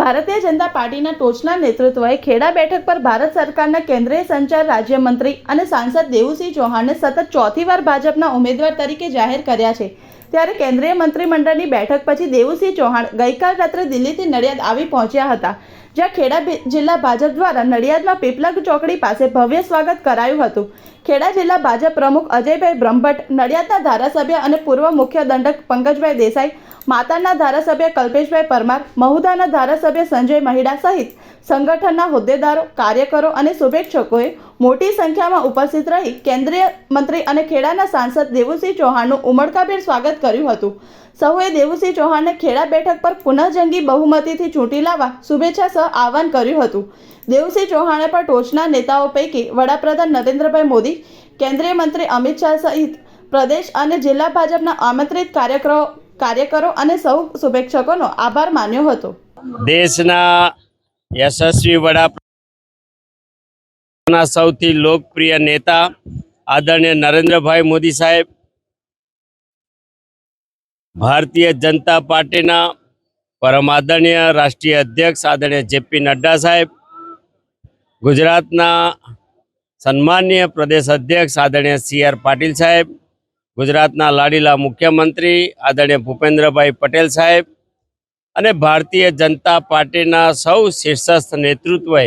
ભારતીય જનતા પાર્ટીના ટોચના નેતૃત્વએ ખેડા બેઠક પર ભારત સરકારના કેન્દ્રીય સંચાર રાજ્યમંત્રી અને સાંસદ દેવુસિંહ ચૌહાણને સતત ચોથી વાર ભાજપના ઉમેદવાર તરીકે જાહેર કર્યા છે. ત્યારે કેન્દ્રીય મંત્રીમંડળની બેઠક પછી દેવુસિંહ ચૌહાણ ગઈકાલ રાત્રે દિલ્હીથી નડિયાદ આવી પહોંચ્યા હતા. જ્યાં ખેડા જિલ્લા ભાજપ દ્વારા નડિયાદમાં પીપલગ ચોકડી પાસે ભવ્ય સ્વાગત કરાયું હતું. ખેડા જિલ્લા ભાજપ પ્રમુખ અજયભાઈ બ્રહ્મભટ્ટ, નડિયાદના ધારાસભ્ય અને પૂર્વ મુખ્ય દંડક પંકજભાઈ દેસાઈ, માતાના ધારાસભ્ય કલ્પેશભાઈ પરમાર, મહુદાના ધારાસભ્ય સંજય મહિડા સહિત સંગઠનના હોદ્દેદારો, કાર્યકરો અને શુભેચ્છકોએ મોટી સંખ્યામાં ઉપસ્થિત રહી કેન્દ્રીય મંત્રી અને ખેડાના સાંસદ દેવુસિંહ ચૌહાણનું ઉમળકાભેર સ્વાગત કર્યું હતું. સૌએ દેવુસિંહ ચૌહાણને ખેડા બેઠક પર પુનઃજંગી બહુમતીથી ચૂંટી લાવવા શુભેચ્છા સહ આહવાન કર્યું હતું. દેવુસિંહ ચૌહાણે પણ ટોચના નેતાઓ પૈકી વડાપ્રધાન નરેન્દ્રભાઈ મોદી, કેન્દ્રીય મંત્રી અમિત શાહ સહિત પ્રદેશ અને જિલ્લા ભાજપના આમંત્રિત કાર્યકરો કાર્યકરો અને સૌ શુભેચ્છકોનો આભાર માન્યો હતો. દેશના યશસ્વી વડાપ્રધાનના સૌથી લોકપ્રિય નેતા આદરણીય નરેન્દ્રભાઈ મોદી સાહેબ, ભારતીય જનતા પાર્ટીના પરમ આદરણીય રાષ્ટ્રીય અધ્યક્ષ આદરણીય જેપી નડ્ડા સાહેબ, ગુજરાતના સન્માનીય પ્રદેશ અધ્યક્ષ આદરણીય સી આર પાટીલ સાહેબ, ગુજરાતના લાડીલા મુખ્યમંત્રી આદરણીય ભૂપેન્દ્રભાઈ પટેલ સાહેબ અને ભારતીય જનતા પાર્ટીના સૌ શીર્ષસ્થ નેતૃત્વએ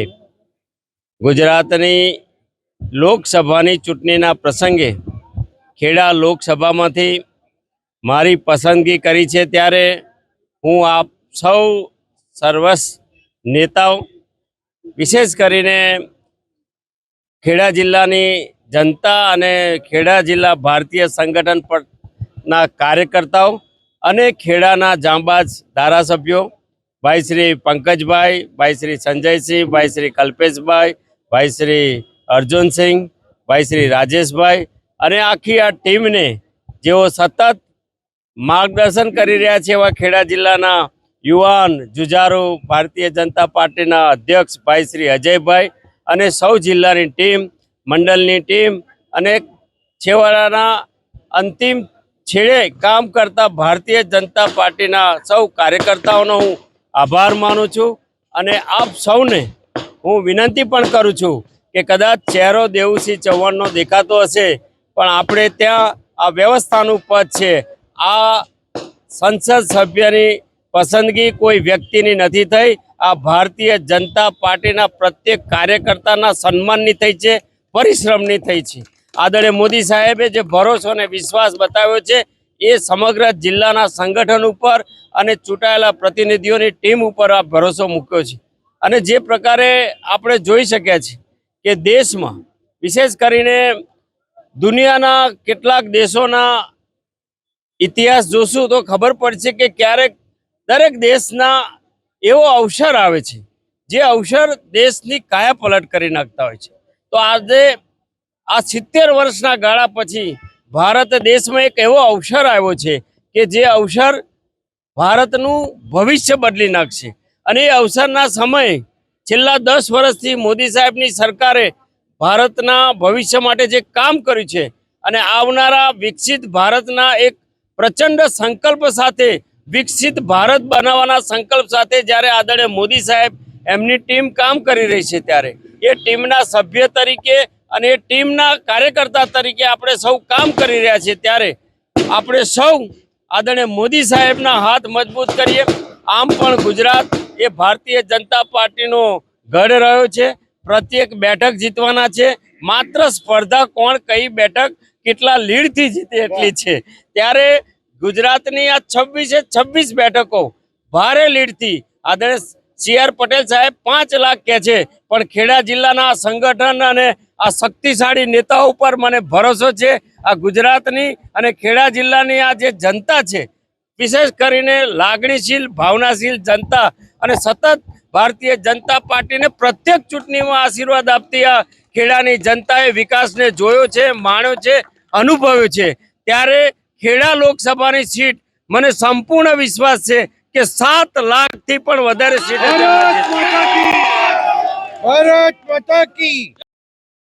ગુજરાતની લોકસભાની ચૂંટણીના પ્રસંગે ખેડા લોકસભામાંથી મારી પસંદગી કરી છે ત્યારે હું આપ સૌ સર્વસ નેતાઓ, વિશેષ કરીને ખેડા જિલ્લાની જનતા અને ખેડા જિલ્લા ભારતીય સંગઠન પરના કાર્યકર્તાઓ અને ખેડાના જાંબાજ ધારાસભ્યો, ભાઈ શ્રી પંકજભાઈ, ભાઈ શ્રી સંજયસિંહ, ભાઈ શ્રી કલ્પેશભાઈ ભાઈ શ્રી અર્જુનસિંહ ભાઈ શ્રી રાજેશભાઈ અને આખી આ ટીમને જેઓ સતત માર્ગદર્શન કરી રહ્યા છે એવા ખેડા જિલ્લાના યુવાન જુજારો ભારતીય જનતા પાર્ટીના અધ્યક્ષ ભાઈ શ્રી અજયભાઈ અને સૌ જિલ્લાની ટીમ, મંડળની ટીમ અને છેવાડાના અંતિમ છેડે કામ કરતા ભારતીય જનતા પાર્ટીના સૌ કાર્યકર્તાઓનો હું આભાર માનું છું અને આપ સૌને હું વિનંતી પણ કરું છું કે કદાચ ચહેરો દેવુસિંહ ચૌહાણનો દેખાતો હશે, પણ આપણે ત્યાં આ વ્યવસ્થાનું પદ છે. આ સંસદ સભ્યની પસંદગી કોઈ વ્યક્તિની નથી થઈ. આ ભારતીય જનતા પાર્ટીના પ્રત્યેક કાર્યકર્તાના સન્માનની થઈ છે, પરિશ્રમની થઈ છે. આદરણીય મોદી સાહેબે જે ભરોસો અને વિશ્વાસ બતાવ્યો છે, એ સમગ્ર જિલ્લાના સંગઠન ઉપર અને ચૂંટાયેલા પ્રતિનિધિઓની ટીમ ઉપર આ ભરોસો મૂક્યો છે. અને જે પ્રકારે આપણે જોઈ શક્યા છીએ કે દેશમાં, વિશેષ કરીને દુનિયાના કેટલાક દેશોના ઇતિહાસ જોશું તો ખબર પડશે કે ક્યારેક દરેક દેશના એવો અવસર આવે છે, જે અવસર દેશની કાયા પલટ કરી નાખતા હોય છે. તો આજે આ સિત્તેર વર્ષના ગાળા પછી ભારત દેશમાં એક એવો અવસર આવ્યો છે કે જે અવસર ભારતનું ભવિષ્ય બદલી નાખશે. અને એ અવસરના સમયે છેલ્લા દસ વર્ષથી મોદી સાહેબની સરકારે ભારતના ભવિષ્ય માટે જે કામ કર્યું છે અને આવનારા વિકસિત ભારતના એક પ્રચંડ સંકલ્પ સાથે વિકસિત ભારત બનાવવાના સંકલ્પ સાથે જ્યારે આદરણીય મોદી સાહેબ એમની ટીમ કામ કરી રહી છે ત્યારે, એ ટીમના સભ્ય તરીકે અને એ ટીમના કાર્યકર્તા તરીકે આપણે સૌ કામ કરી રહ્યા છીએ ત્યારે આપણે સૌ આદરણીય મોદી સાહેબના હાથ મજબૂત કરીએ. આમ પણ ગુજરાત એ ભારતીય જનતા પાર્ટીનો ગઢ રહ્યો છે. પ્રત્યેક બેઠક જીતવાના છે. માત્ર સ્પર્ધા કોણ કઈ બેઠક કેટલા લીડથી જીતે એટલી છે. ત્યારે ગુજરાતની આ છવ્વીસે છવ્વીસ બેઠકો ભારે લીડથી આદરણીય સી આર પટેલ સાહેબ પાંચ લાખ કે છે. પણ ખેડા જિલ્લાના સંગઠન અને આ શક્તિશાળી નેતાઓ ઉપર મને ભરોસો છે. આ ગુજરાતની અને ખેડા જિલ્લાની આ જે જનતા છે, વિશેષ કરીને લાગણીશીલ, ભાવનાશીલ જનતા અને સતત ભારતીય જનતા પાર્ટીને પ્રત્યેક ચૂંટણીમાં આશીર્વાદ આપતી આ ખેડાની જનતાએ વિકાસને જોયો છે માણ્યો છે અનુભવ્યો છે. ત્યારે ખેડા લોકસભાની સીટ મને સંપૂર્ણ વિશ્વાસ છે કે સાત લાખથી પણ વધારે સીટ ભારત માતા કી.